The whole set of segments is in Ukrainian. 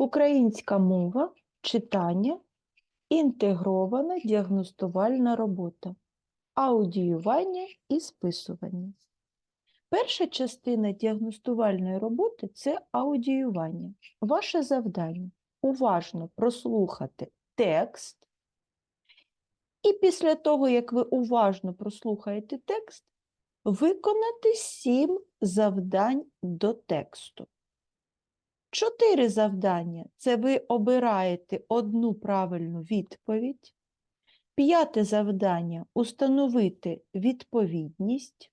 Українська мова, читання, інтегрована діагностувальна робота, аудіювання і списування. Перша частина діагностувальної роботи це аудіювання. Ваше завдання уважно прослухати текст. І після того, як ви уважно прослухаєте текст, виконати сім завдань до тексту. Чотири завдання це ви обираєте одну правильну відповідь. П'яте завдання установити відповідність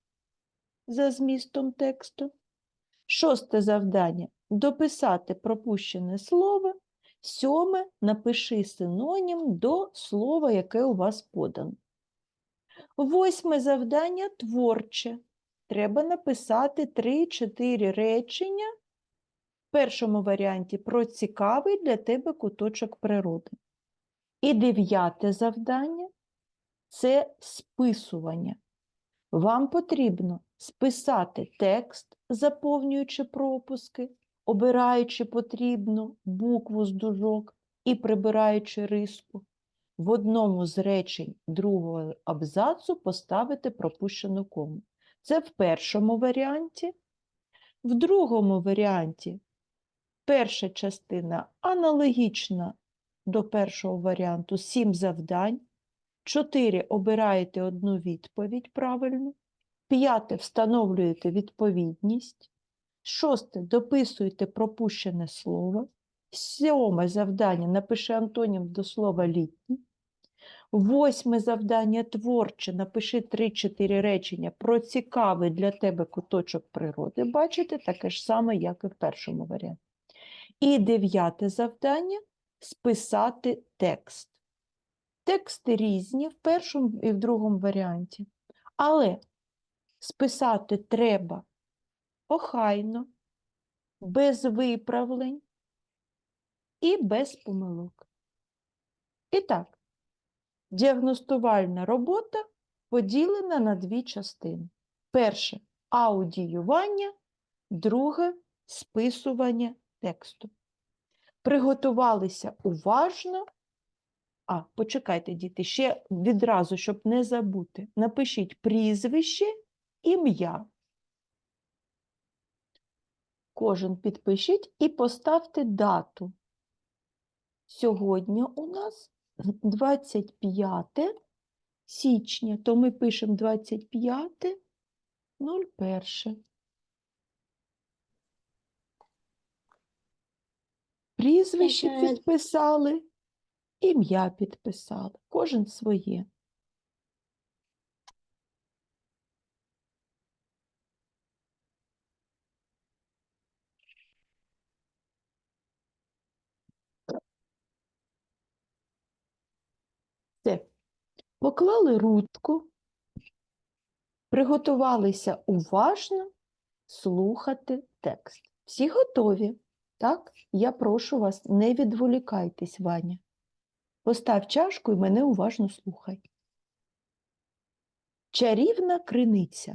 за змістом тексту. Шосте завдання дописати пропущене слово. Сьоме напиши синонім до слова, яке у вас подано. Восьме завдання творче. Треба написати 3-4 речення першому варіанті про цікавий для тебе куточок природи. І дев'яте завдання це списування. Вам потрібно списати текст, заповнюючи пропуски, обираючи потрібну букву з дужок і прибираючи риску. В одному з речень другого абзацу поставити пропущену кому. Це в першому варіанті. В другому варіанті перша частина аналогічна до першого варіанту 7 завдань. 4 обираєте одну відповідь правильну. П'яте встановлюєте відповідність. Шосте дописуєте пропущене слово. Сьоме завдання напиши антонім до слова літній. Восьме завдання творче. Напиши 3-4 речення про цікавий для тебе куточок природи. Бачите, таке ж саме, як і в першому варіанті. І дев'яте завдання списати текст. Тексти різні в першому і в другому варіанті. Але списати треба охайно, без виправлень і без помилок. І так, діагностувальна робота поділена на дві частини. Перше аудіювання, друге списування тексту. Приготувалися уважно. А, почекайте, діти, ще відразу, щоб не забути, напишіть прізвище, ім'я. Кожен підпишіть і поставте дату. Сьогодні у нас 25 січня, то ми пишемо 25 01. Прізвище підписали, ім'я підписали, кожен своє. Все. Поклали ручку, приготувалися уважно слухати текст. Всі готові? Так? Я прошу вас, не відволікайтесь, Ваня. Постав чашку і мене уважно слухай. Чарівна криниця.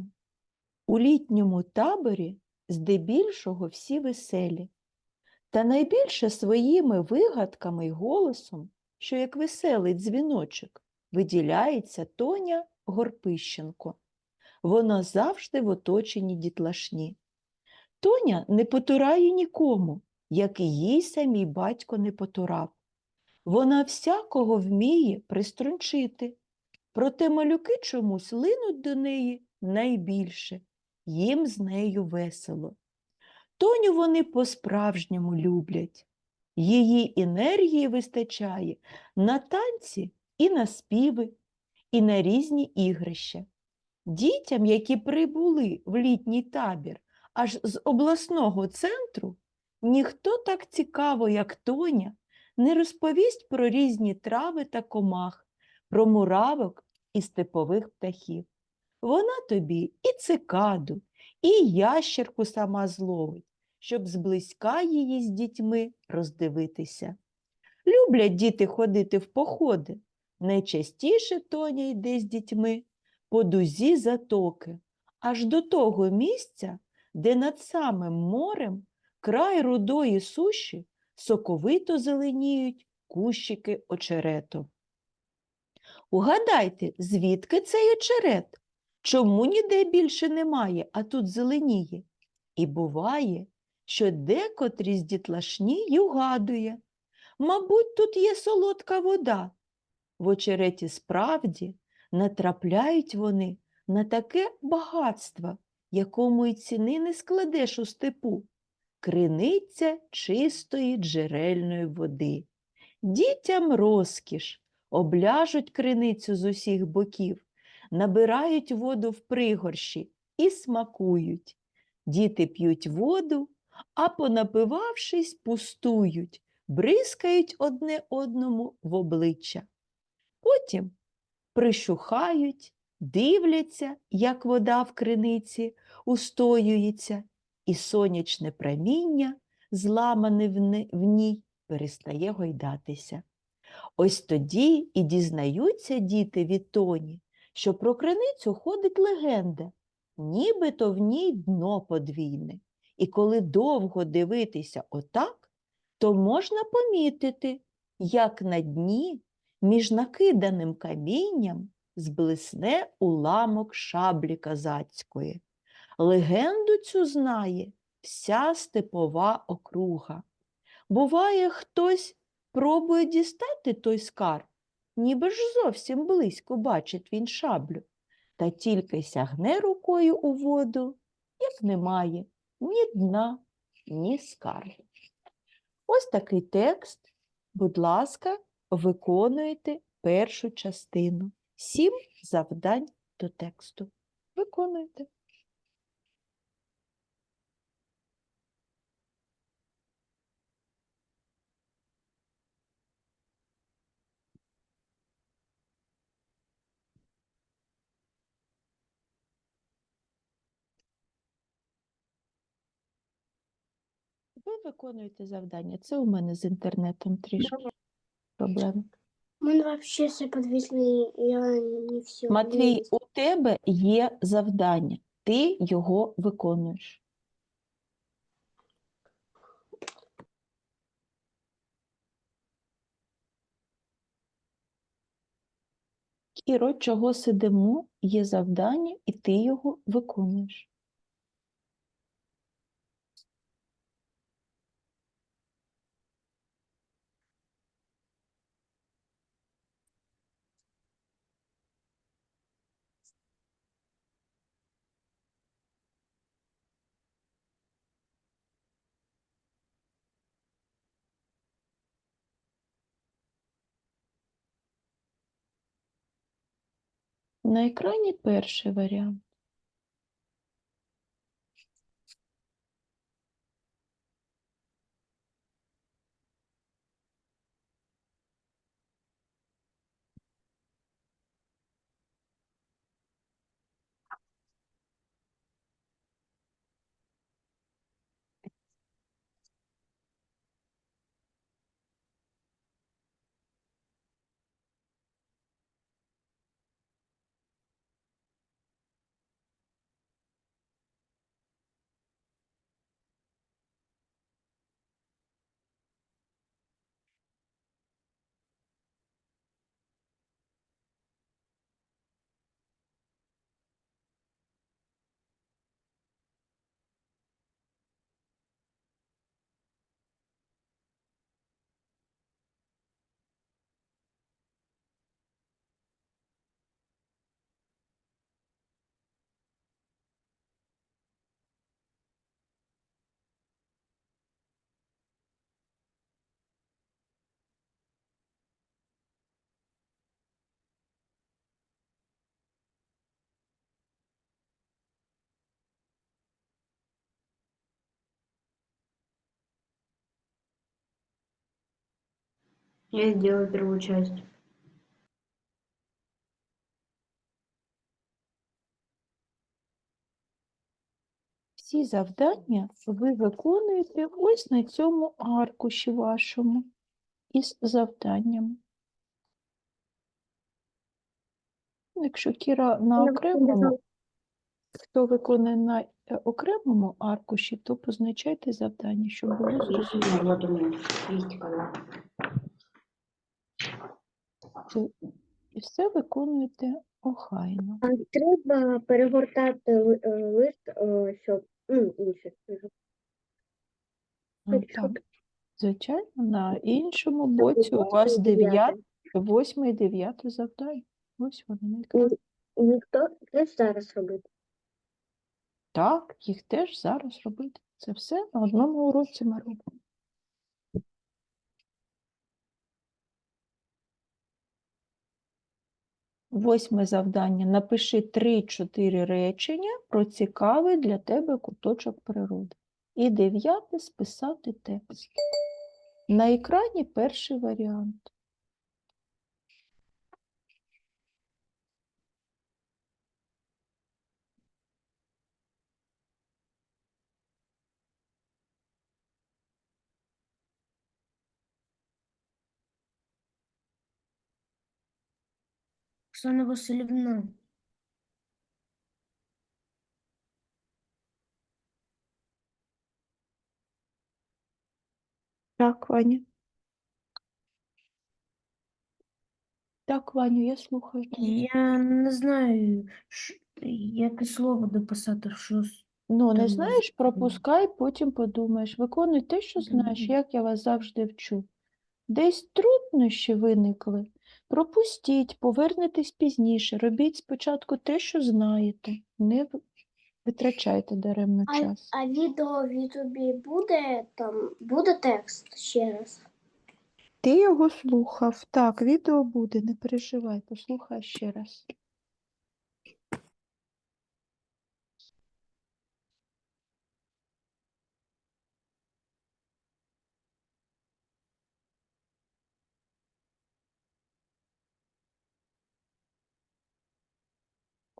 У літньому таборі здебільшого всі веселі, та найбільше своїми вигадками й голосом, що як веселий дзвіночок, виділяється Тоня Горпищенко. Вона завжди в оточенні дітлашні. Тоня не потурає нікому, як їй самій батько не потурав. Вона всякого вміє приструнчити, проте малюки чомусь линуть до неї найбільше, їм з нею весело. Тоню вони по-справжньому люблять. Її енергії вистачає на танці і на співи, і на різні ігрища. Дітям, які прибули в літній табір аж з обласного центру, ніхто так цікаво, як Тоня, не розповість про різні трави та комах, про муравок і степових птахів. Вона тобі і цикаду, і ящерку сама зловить, щоб зблизька її з дітьми роздивитися. Люблять діти ходити в походи. Найчастіше Тоня йде з дітьми по дузі затоки, аж до того місця, де над самим морем край рудої суші соковито зеленіють кущики очерету. Угадайте, звідки цей очерет? Чому ніде більше немає, а тут зеленіє? І буває, що декотрі з дітлашні й угадує. Мабуть, тут є солодка вода. В очереті справді натрапляють вони на таке багатство, якому й ціни не складеш у степу. Криниця чистої джерельної води. Дітям розкіш, обляжуть криницю з усіх боків, набирають воду в пригорші і смакують. Діти п'ють воду, а понапивавшись, пустують, бризкають одне одному в обличчя. Потім прищухають, дивляться, як вода в криниці устоюється, і сонячне проміння, зламане в ній, перестає гойдатися. Ось тоді і дізнаються діти від Тоні, що про криницю ходить легенда, нібито в ній дно подвійне. І коли довго дивитися отак, то можна помітити, як на дні між накиданим камінням зблисне уламок шаблі казацької. Легенду цю знає вся степова округа. Буває, хтось пробує дістати той скарб, ніби ж зовсім близько бачить він шаблю, та тільки сягне рукою у воду, як немає ні дна, ні скарбу. Ось такий текст. Будь ласка, виконуйте першу частину. Сім завдань до тексту. Виконуйте. Ви виконуєте завдання. Це у мене з інтернетом трішки проблеми. Мы вообще все подвезли, я не все. Матвій, у тебе є завдання. Ти його виконуєш. Кіро, чого сидимо, є завдання, і ти його виконуєш. На екрані перший варіант. Я сделала первую часть. Всі завдання ви виконуєте ось на цьому аркуші вашому із завданнями. Якщо Кіра на окремому, Хто виконує на е, окремому аркуші, то позначайте завдання, щоб було зрозуміло. І все виконуєте охайно. А треба перегортати е, лист, е, щоб ну, інше. Ну, так, звичайно, на іншому боці у вас дев'яте. 9, 8 і 9 завдання. Ось вони на екрані. І ніхто не зараз робити. Так, їх теж зараз робити. Це все на одному уроці ми робимо. Восьме завдання. Напиши 3-4 речення про цікавий для тебе куточок природи. І дев'яте списати текст. На екрані перший варіант. Оксана Васильівна. Так, Ваня. Так, Ваню, я слухаю. Я не знаю, ш- яке слово дописати, що з- Ну, не знаєш, пропускай, потім подумаєш. Виконуй те, що знаєш, Мгм. як я вас завжди вчу. Десь труднощі виникли. Пропустіть, повернетесь пізніше. Робіть спочатку те, що знаєте. Не витрачайте даремно А, час. а відео в Ютубі буде там буде текст ще раз. Ти його слухав. Так, відео буде, не переживай, послухай ще раз.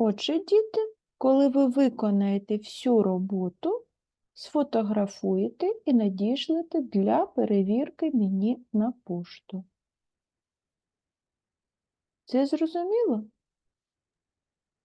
Отже, діти, коли ви виконаєте всю роботу, сфотографуєте і надішлете для перевірки мені на пошту. Це зрозуміло?